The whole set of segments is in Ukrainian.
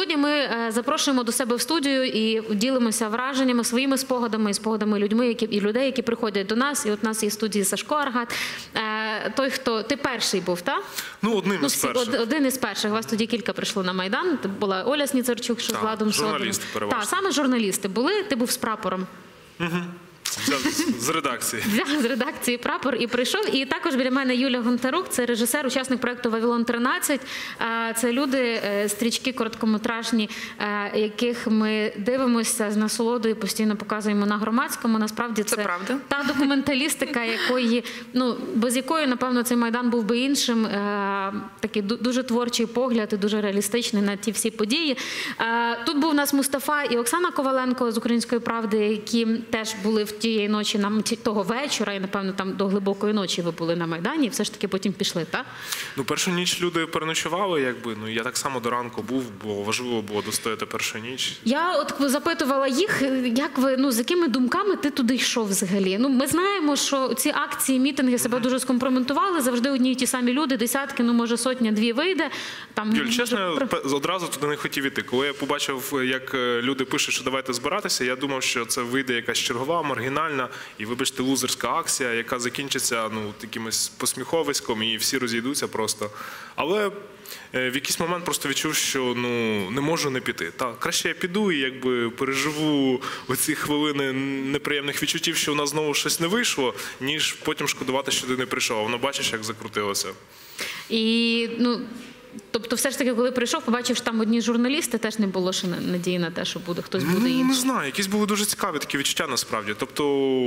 сьогодні ми е, запрошуємо до себе в студію і ділимося враженнями, своїми спогадами і спогадами людьми, які і людей, які приходять до нас. І от у нас є в студії Сашко Аргат. Е, той, хто ти перший був, так? Ну, одним Ну, із перших. од- один із перших. Вас тоді кілька прийшло на Майдан. Це була Оля Сніцарчук, що з Так, Владом журналісти переважно. Так, саме журналісти були. Ти був з прапором. Взяв з- з редакції. Взяв з редакції прапор і прийшов. І також біля мене Юля Гонтарук, це режисер, учасник проекту Вавилон 13. Е, Це люди, е, стрічки короткометражні, е, яких ми дивимося з насолодою, постійно показуємо на громадському. Насправді це, Це правда. та документалістика, якої ну без якої напевно цей майдан був би іншим. Е, Такий дуже творчий погляд і дуже реалістичний на ті всі події. Тут був у нас Мустафа і Оксана Коваленко з Української правди, які теж були в тієї ночі, нам того вечора, і напевно там до глибокої ночі ви були на майдані. і Все ж таки потім пішли, так? Ну, першу ніч люди переночували, якби. Ну, я так само до ранку був, бо важливо було достояти першу ніч. Я от запитувала їх, як ви ну з якими думками ти туди йшов взагалі? Ну ми знаємо, що ці акції, мітинги себе дуже скомпрометували. Завжди одні й ті самі люди, десятки, ну може сотня, дві вийде. Там Юль, чесно, при- одразу туди не хотів іти. Коли я побачив, як е, люди пишуть, що давайте збиратися, я думав, що це вийде якась чергова, маргінальна і, вибачте, лузерська акція, яка закінчиться ну, якимось посміховиськом, і всі розійдуться просто. Але е, в якийсь момент просто відчув, що ну не можу не піти. Так, краще я піду і якби переживу оці хвилини неприємних відчуттів, що у нас знову щось не вийшло, ніж потім шкодувати, що ти не прийшов. Воно бачиш, як закрутилося. І ну. Тобто, все ж таки, коли прийшов, побачив, що там одні журналісти, теж не було ще надії на те, що буде хтось буде Ну, не знаю, якісь були дуже цікаві такі відчуття насправді. Тобто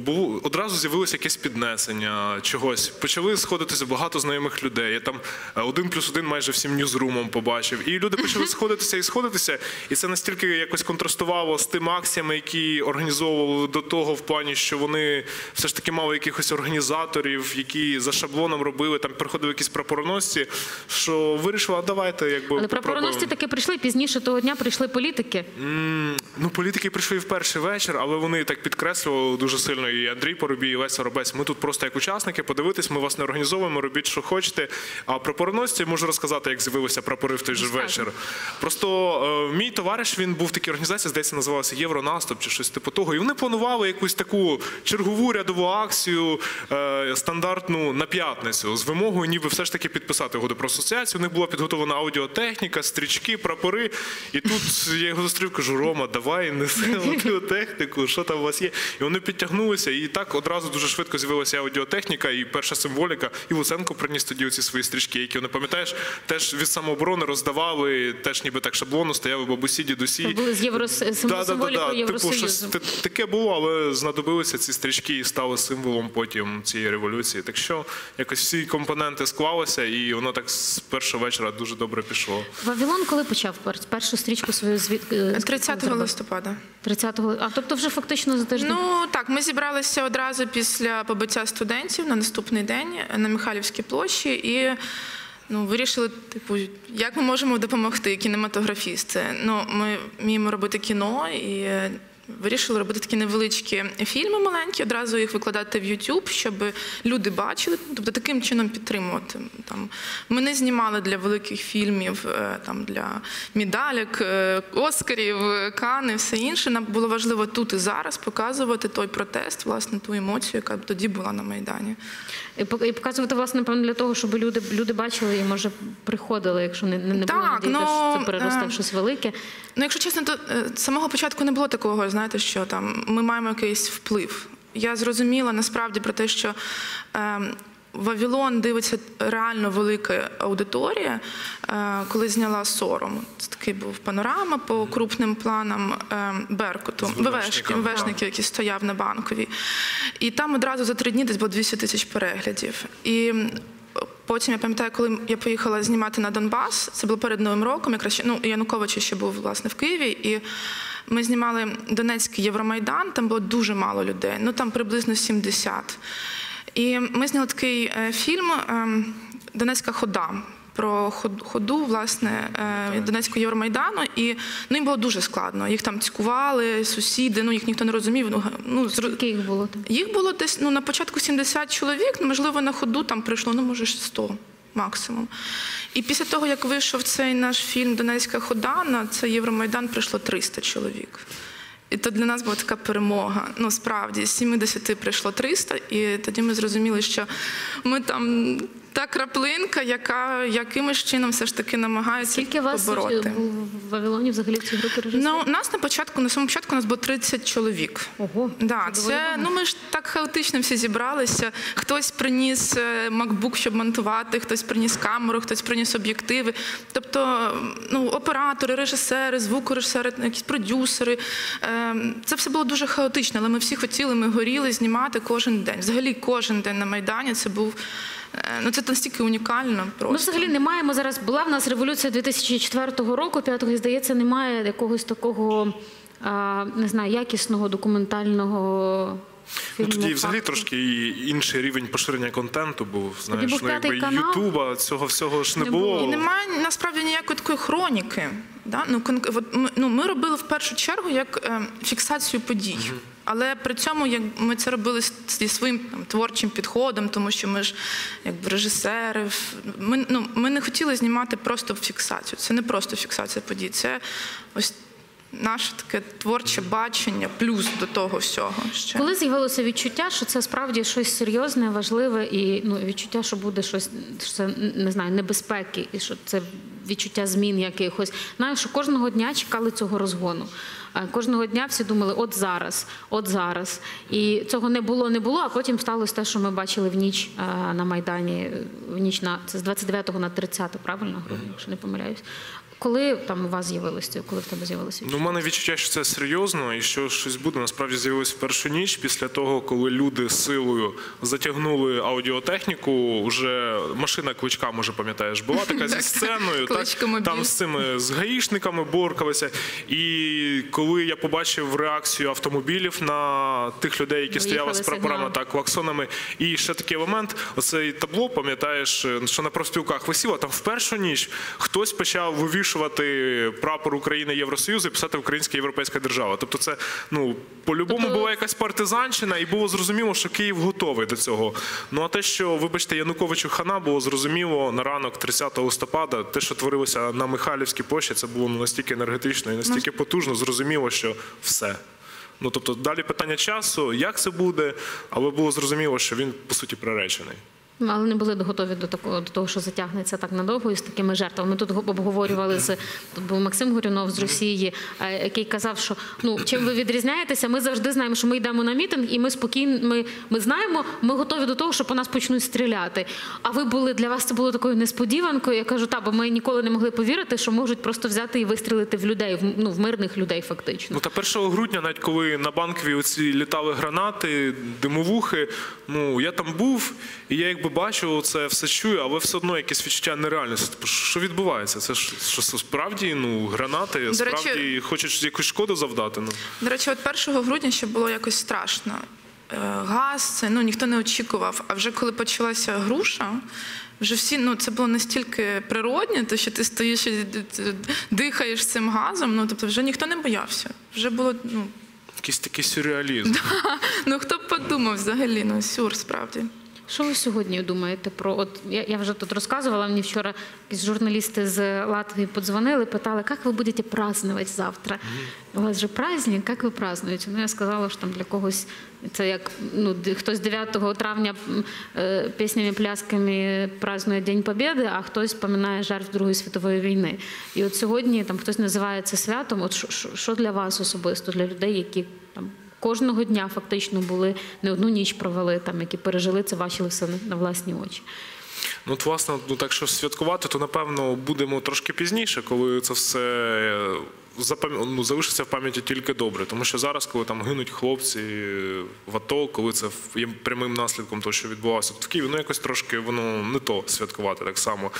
було одразу з'явилося якесь піднесення чогось. Почали сходитися багато знайомих людей. Я там е, один плюс один майже всім ньюзрумом побачив. І люди почали сходитися і сходитися. І це настільки якось контрастувало з тими акціями, які організовували до того, в плані, що вони все ж таки мали якихось організаторів, які за шаблоном робили, там приходили якісь прапороносці, що вирішила, давайте якби Але прапороносці таки прийшли пізніше того дня. Прийшли політики. М, Ну, політики прийшли в перший вечір, але вони так підкреслювали дуже сильно. І Андрій Поробій, і Леся Робець. Ми тут просто як учасники, подивитись, ми вас не організовуємо, робіть, що хочете. А про прапороносці можу розказати, як з'явилися прапори в той же вечір. Просто е, мій товариш він був в такій організації, здається, називалася Євронаступ чи щось типу того. І вони планували якусь таку чергову рядову акцію е, стандартну на п'ятницю з вимогою, ніби все ж таки підписати угоду про асоціацію. У них була підготовлена аудіотехніка, стрічки, прапори. І тут я його зустрів, кажу: Рома, давай неси аудіотехніку, що там у вас є. І вони підтягнулися, і так одразу дуже швидко з'явилася аудіотехніка і перша символіка. І Луценко приніс тоді оці свої стрічки, які вони пам'ятаєш, теж від самооборони роздавали, теж ніби так шаблону, стояли бабусі, дідусі. Це були з євро символікою Євросоюзу. Типу, щось таке було, але знадобилися ці стрічки і стали символом потім цієї революції. Так що якось всі компоненти склалися, і воно так з першого вечора дуже добре пішло. Вавилон коли почав пер- першу стрічку свою звід... е, 30 листопада. 30-го. А тобто вже фактично за тиждень. Ну так, ми зібралися одразу після побиття студентів на наступний день на Михайлівській площі і. Ну, вирішили, типу, як ми можемо допомогти кінематографісти. Ну, ми вміємо робити кіно і е, вирішили робити такі невеличкі фільми маленькі, одразу їх викладати в YouTube, щоб люди бачили, тобто таким чином підтримувати. Там ми не знімали для великих фільмів, е, там для медалек, е, Оскарів, е, Кани, все інше. Нам було важливо тут і зараз показувати той протест, власне, ту емоцію, яка тоді була на майдані. І показувати, власне, напевно, для того, щоб люди, люди бачили і, може, приходили, якщо не, не не було надії, ну, що це переросте в щось велике. Ну, якщо чесно, то з самого початку не було такого, знаєте, що там ми маємо якийсь вплив. Я зрозуміла насправді про те, що. Е, Вавилон дивиться реально велика аудиторія, е, коли зняла сором. Це такий був панорама по крупним планам е, Беркуту, ВВшниками, який стояв на банковій. І там одразу за три дні десь було 200 тисяч переглядів. І Потім я пам'ятаю, коли я поїхала знімати на Донбас, це було перед Новим роком, якраз ну Янукович ще був власне в Києві, і ми знімали Донецький Євромайдан. Там було дуже мало людей, ну там приблизно 70. І ми зняли такий е, фільм ем, Донецька хода. Про ходу власне е, Донецького Євромайдану, і ну їм було дуже складно. Їх там цькували, сусіди, ну їх ніхто не розумів. Ну, ну Скільки їх було їх було десь ну на початку 70 чоловік, ну можливо на ходу там прийшло, ну може ж 100. Максимум. І після того, як вийшов цей наш фільм Донецька хода, на цей Євромайдан прийшло 300 чоловік. І то для нас була така перемога. Ну, справді, з 70 прийшло 300, і тоді ми зрозуміли, що ми там та краплинка, яка якимось чином все ж таки намагається Скільки вас побороти. було в Вавилоні взагалі в цій групі режисерів? Ну, нас на початку, на самому початку, у нас було 30 чоловік. Ого, Да, це доволі це багато. ну ми ж так хаотично всі зібралися. Хтось приніс е, MacBook, щоб монтувати, хтось приніс камеру, хтось приніс об'єктиви. Тобто, ну, оператори, режисери, звукорежисери, якісь продюсери. Е, Це все було дуже хаотично, але ми всі хотіли, ми горіли знімати кожен день. Взагалі, кожен день на Майдані це був. Е, Ну, це настільки унікально просто. Ми взагалі не маємо зараз. Була в нас революція 2004 року, п'ятого, і здається, немає якогось такого, не знаю, якісного документального Ну, фільму. тоді взагалі трошки і інший рівень поширення контенту був. Знаєш, був ну якби канал. Ютуба, цього всього ж не, Не було. І немає насправді ніякої такої хроніки. Да? Ну, ми, ну, ми робили в першу чергу як е, фіксацію подій. Але при цьому як ми це робили зі своїм там, творчим підходом, тому що ми ж якби режисери. Ми, ну, ми не хотіли знімати просто фіксацію. Це не просто фіксація подій. Це ось наше таке творче бачення, плюс до того всього. Ще. Коли з'явилося відчуття, що це справді щось серйозне, важливе, і ну відчуття, що буде щось, що це не знаю, небезпеки, і що це відчуття змін якихось. Знаю, що кожного дня чекали цього розгону. Е, Кожного дня всі думали, от зараз, от зараз. І цього не було, не було. А потім сталося те, що ми бачили в ніч е, на майдані. В ніч на це з 29 на 30, правильно якщо не помиляюсь. Коли там у вас з'явилося, коли в тебе з'явилося Ну, у мене відчуття, що це серйозно і що щось буде. Насправді з'явилось в першу ніч після того, коли люди силою затягнули аудіотехніку. Вже машина кличка, може пам'ятаєш, була така зі сценою. мобіль. там з цими з гаїшниками боркалися. І коли я побачив реакцію автомобілів на тих людей, які стояли з прапорами та клаксонами. І ще такий момент: оцей табло, пам'ятаєш, що на профспілках висіло. Там в першу ніч хтось почав вивішувати прапор України Євросоюзу і писати Українська європейська держава. Тобто, це ну по-любому Тобто- була якась партизанщина, і було зрозуміло, що Київ готовий до цього. Ну а те, що, вибачте, Януковичу хана було зрозуміло на ранок 30 листопада, те, що творилося на Михайлівській площі, це було ну, настільки енергетично і настільки потужно, зрозуміло, що все. Ну тобто далі питання часу, як це буде, але було зрозуміло, що він по суті приречений. Але не були готові до такого до того, що затягнеться так надовго і з такими жертвами. Ми тут обговорювали з тут був Максим Горюнов з Росії, який казав, що ну чим ви відрізняєтеся, ми завжди знаємо, що ми йдемо на мітинг, і ми спокійно. Ми, ми знаємо, ми готові до того, що по нас почнуть стріляти. А ви були для вас це було такою несподіванкою. Я кажу, та бо ми ніколи не могли повірити, що можуть просто взяти і вистрілити в людей, в ну в мирних людей, фактично. Ну та 1 грудня, навіть коли на банкові оці літали гранати, димовухи, ну я там був, і я якби бачу це все чую, але все одно якесь відчуття нереальності. Типу, що відбувається? Це ж що справді ну гранати, До речі- справді хочуть якусь шкоду завдати. Ну До речі, от 1 грудня ще було якось страшно. Е, Газ, це ну ніхто не очікував. А вже коли почалася груша, вже всі ну це було настільки природне, то що ти стоїш і дихаєш цим газом. Ну тобто вже ніхто не боявся. Вже було ну якийсь такий сюрреалізм. ну хто б подумав взагалі, ну сюр справді. Що ви сьогодні думаєте про от я, я вже тут розказувала. Мені вчора якісь журналісти з Латвії подзвонили, питали, як ви будете праздновать завтра? У вас же праздник, як ви празднуєте? Ну я сказала, що там для когось це як ну хтось 9 травня е, піснями, плясками празднує День Побєди, а хтось пам'ятає жертв Другої світової війни. І от сьогодні там хтось називає це святом. От що- що- що для вас особисто, для людей, які там кожного дня фактично були не одну ніч провели, там які пережили це, бачили все на- власні очі. Ну, от, власне, ну так що святкувати, то напевно будемо трошки пізніше, коли це все е, ну, залишиться в пам'яті тільки добре. Тому що зараз, коли там гинуть хлопці в АТО, коли це є прямим наслідком того, що відбувалося в Києві, ну якось трошки воно не то святкувати так само.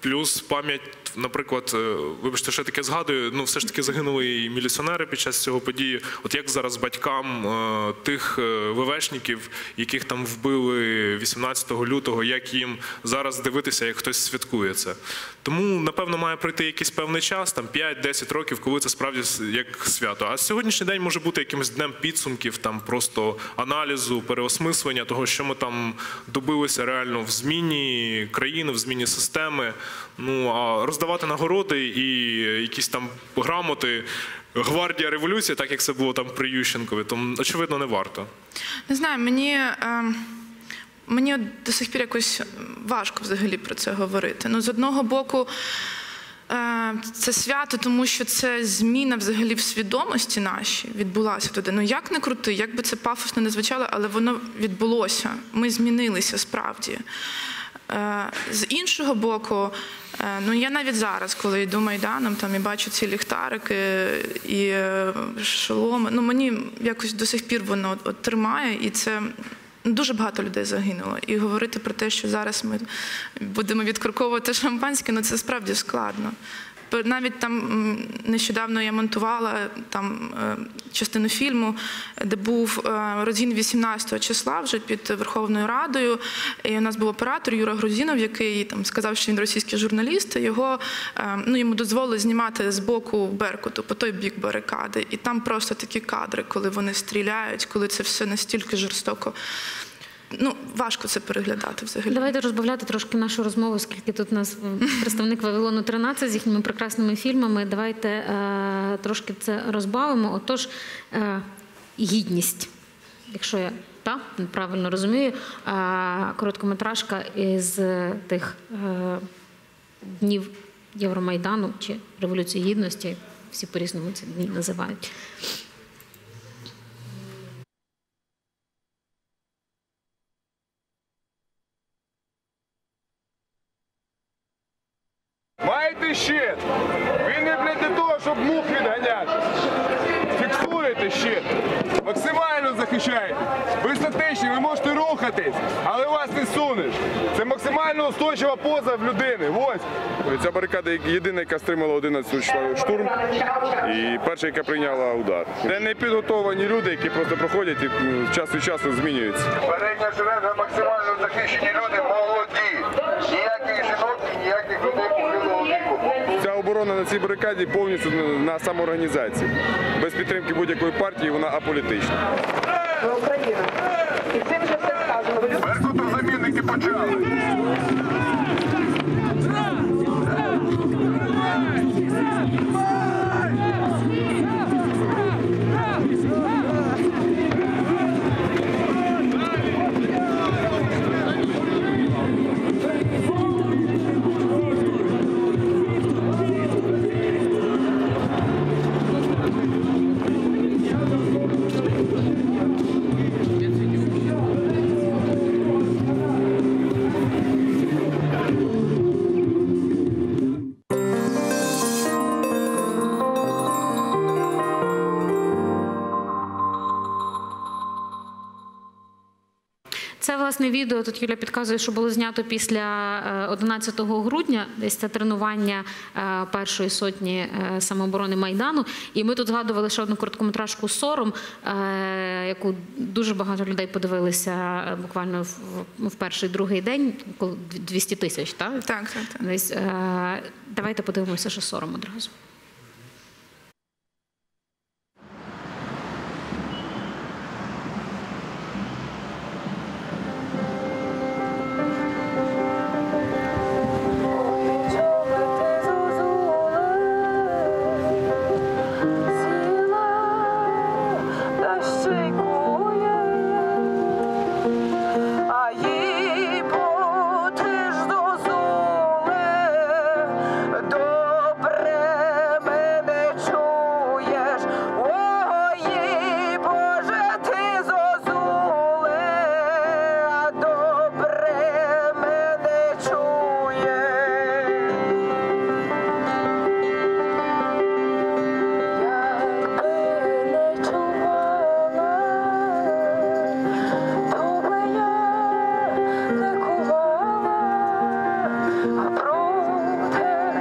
Плюс пам'ять, наприклад, е, вибачте, що я таке згадую, ну все ж таки загинули і міліціонери під час цього події. От як зараз батькам е, тих е, ВВшників, яких там вбили 18 лютого, як їм зараз дивитися, як хтось святкує це. Тому, напевно, має пройти якийсь певний час, там 5-10 років, коли це справді як свято. А сьогоднішній день може бути якимось днем підсумків, там просто аналізу, переосмислення того, що ми там добилися реально в зміні країни, в зміні системи. Ну а роздавати нагороди і якісь там грамоти. Гвардія революції, так як це було там при Ющенкові, то очевидно не варто. Не знаю, мені, ем, мені до сих пір якось важко взагалі про це говорити. Ну, з одного боку, е, це свято, тому що це зміна взагалі в свідомості нашій відбулася туди. Ну як не крути, як би це пафосно не звучало, але воно відбулося. Ми змінилися справді. Е, З іншого боку, е, ну я навіть зараз, коли йду майданом, там і бачу ці ліхтарики і е, шоломи. Ну мені якось до сих пір воно от, тримає, і це. Дуже багато людей загинуло. І говорити про те, що зараз ми будемо відкорковувати шампанське, ну це справді складно. Навіть там нещодавно я монтувала там е, частину фільму, де був е, розгін 18 числа вже під Верховною Радою. І у нас був оператор Юра Грузінов, який там сказав, що він російський журналіст. Його е, ну йому дозволили знімати з боку Беркуту по той бік барикади. І там просто такі кадри, коли вони стріляють, коли це все настільки жорстоко. Ну важко це переглядати взагалі. Давайте розбавляти трошки нашу розмову, оскільки тут у нас представник Вавилону 13 з їхніми прекрасними фільмами. Давайте е, трошки це розбавимо. Отож, е, гідність, якщо я та, правильно розумію, е, короткометражка із тих е, днів Євромайдану чи Революції Гідності, всі по-різному ці дні називають. Маєте щит. Він не блядь, для того, щоб мух відганяти. Фіксуєте щит. Максимально захищаєте. Ви статичні, ви можете рухатись, але вас не сунеш. Це максимально устойчива поза в людини. Ось. Ця барикада єдина, яка стримала 11 штурм. І перша, яка прийняла удар. Це не підготовані люди, які просто проходять і час від часу змінюються. Передня шеренга максимально захищені люди молоді. Ніяких жінок, ніяких людей похилого віку. Ця оборона на цій барикаді повністю на- на самоорганізації. Без підтримки будь-якої партії вона аполітична. Україна. І цим же все сказано. Беркуту замінники власне відео. Тут Юля підказує, що було знято після е, 11 грудня. Десь це тренування е, першої сотні е, самооборони майдану. І ми тут згадували ще одну короткометражку Сором, е, яку дуже багато людей подивилися е, буквально в, перший другий день, коли 200 тисяч. Так? Так, так, так. Е, давайте подивимося, що сором одразу.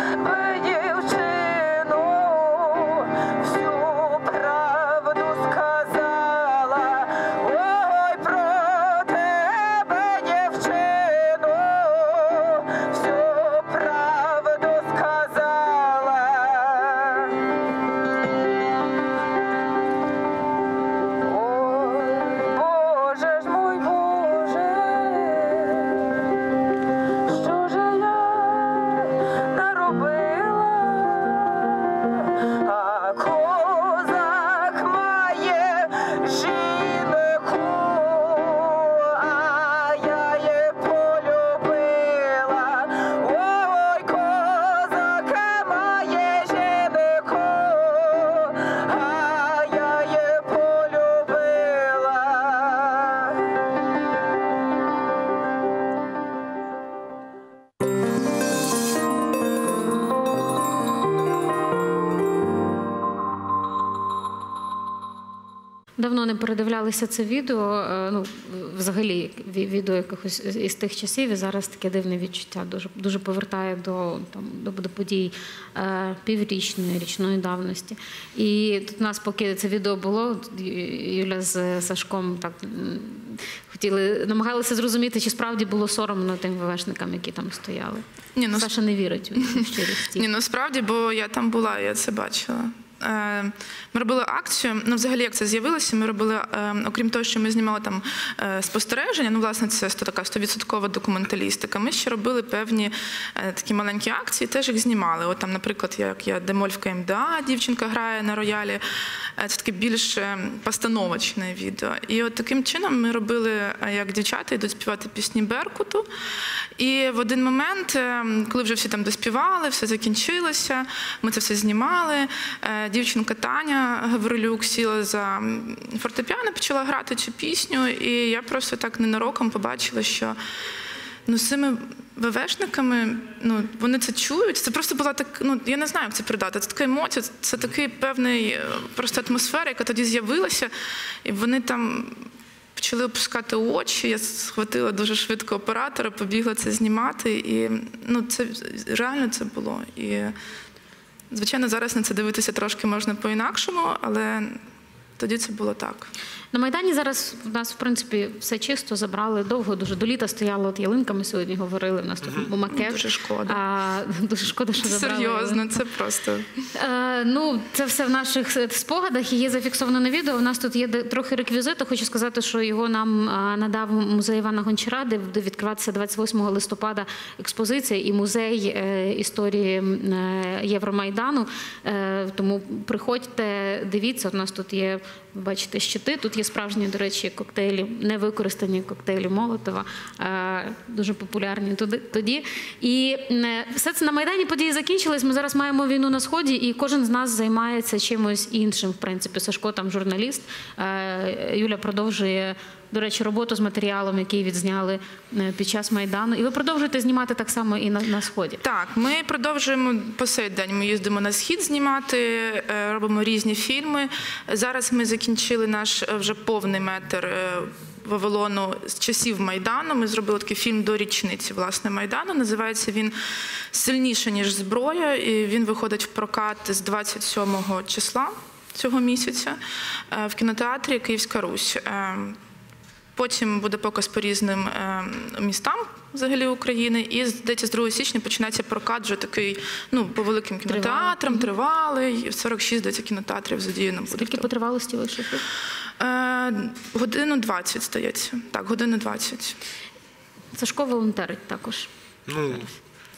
but you не передивлялися це відео. е, Ну, взагалі, відео якихось із тих часів, і зараз таке дивне відчуття. Дуже дуже повертає до там до, до подій е, піврічної, річної давності. І тут у нас, поки це відео було, Юля з Сашком так хотіли, намагалися зрозуміти, чи справді було соромно тим ВВшникам, які там стояли. Ні, ну, Саша не вірить у щирість. Ні, ну бо я там була, я це бачила. Е, Ми робили акцію. Ну, взагалі, як це з'явилося, ми робили, е, окрім того, що ми знімали там е, спостереження. Ну, власне, це така стовідсоткова документалістика. Ми ще робили певні такі маленькі акції, теж їх знімали. От там, наприклад, як я Демоль в КМДА, дівчинка грає на роялі. Це таке більш постановочне відео. І от таким чином ми робили, як дівчата йдуть співати пісні Беркуту. І в один момент, коли вже всі там доспівали, все закінчилося, ми це все знімали. Дівчинка Таня Гаврилюк сіла за фортепіано, почала грати цю пісню, і я просто так ненароком побачила, що ну, з цими ВВшниками, ну, вони це чують. Це просто була так, ну я не знаю, як це передати. Це така емоція, це такий певний е, просто атмосфера, яка тоді з'явилася, і вони там. Почали опускати очі, я схватила дуже швидко оператора, побігла це знімати. І ну, це реально це було. І, звичайно, зараз на це дивитися трошки можна по-інакшому, але тоді це було так. На Майдані зараз в нас, в принципі, все чисто забрали довго, дуже до літа стояла от ялинка. Ми сьогодні говорили. В нас тут макет. Дуже шкода. А, дуже шкода, що забрали. Серйозно, це просто. Е, ну, це все в наших спогадах і є зафіксовано на відео. У нас тут є трохи реквізиту. Хочу сказати, що його нам е, надав музей Івана Гончара, де буде відкриватися 28 листопада експозиція і музей е, історії Євромайдану. Тому приходьте, дивіться. У нас тут є, ви бачите, щити. Тут є справжні, до речі, коктейлі, невикористані коктейлі Молотова, е, дуже популярні тоді. І е, все це на Майдані події закінчились. Ми зараз маємо війну на сході, і кожен з нас займається чимось іншим. В принципі, Сашко там журналіст. Е, Юля продовжує. До речі, роботу з матеріалом, який відзняли е, під час майдану, і ви продовжуєте знімати так само і на, на сході. Так, ми продовжуємо по сей день. Ми їздимо на схід знімати, е, робимо різні фільми. Зараз ми закінчили наш е, вже повний метр. Вавилону з часів Майдану. Ми зробили такий фільм до річниці власне Майдану. Називається він Сильніше, ніж зброя. І він виходить в прокат з 27 числа цього місяця в кінотеатрі Київська Русь. Потім буде показ по різним е, містам взагалі України. І здається, з 2 січня починається прокат вже такий, ну, по великим кінотеатрам, тривалий. 46, здається, кінотеатрів задіяно буде. Скільки по тривалості фільм? Е, годину 20, здається. Так, годину 20. Сашко волонтерить також. Ну,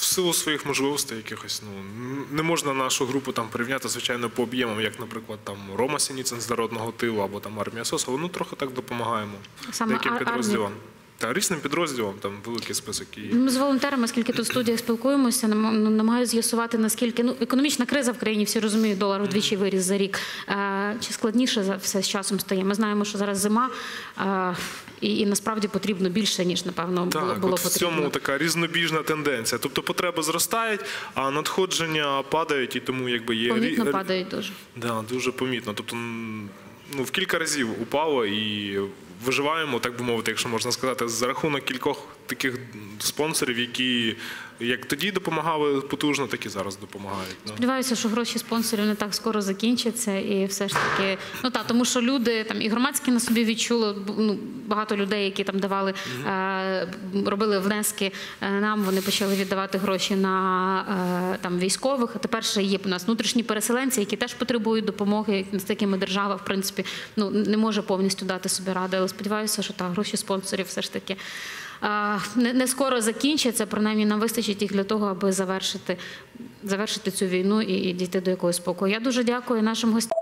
в силу своїх можливостей якихось, ну, не можна нашу групу там порівняти, звичайно, по об'ємам, як, наприклад, там Рома Сініцин з народного тилу або там армія СОС, але ну трохи так допомагаємо. Саме Деяким підрозділам. Та різним підрозділам, там великий список і. Ми з волонтерами, скільки тут в студіях спілкуємося, ну, намагаюся з'ясувати, наскільки ну економічна криза в країні, всі розуміють, долар вдвічі виріс за рік. Е, Чи складніше за все з часом стає? Ми знаємо, що зараз зима, е, і, і насправді потрібно більше, ніж напевно було, Так, було от в цьому така різнобіжна тенденція. Тобто потреби зростають, а надходження падають, і тому якби є Помітно рі- падають дуже. Да, дуже помітно. Тобто, ну, в кілька разів упало і виживаємо, так би мовити, якщо можна сказати, за рахунок кількох таких спонсорів, які як тоді допомагали потужно, так і зараз допомагають. Сподіваюся, що гроші спонсорів не так скоро закінчаться, і все ж таки, ну так, тому що люди там і громадські на собі відчули ну, багато людей, які там давали, е, робили внески е, нам. Вони почали віддавати гроші на е, там військових. А тепер ще є у нас внутрішні переселенці, які теж потребують допомоги, з такими держава, в принципі, ну не може повністю дати собі ради. Але сподіваюся, що так, гроші спонсорів все ж таки. Не, не скоро закінчаться, принаймні нам вистачить їх для того, аби завершити, завершити цю війну і, і дійти до якогось спокою. Я дуже дякую нашим гостям.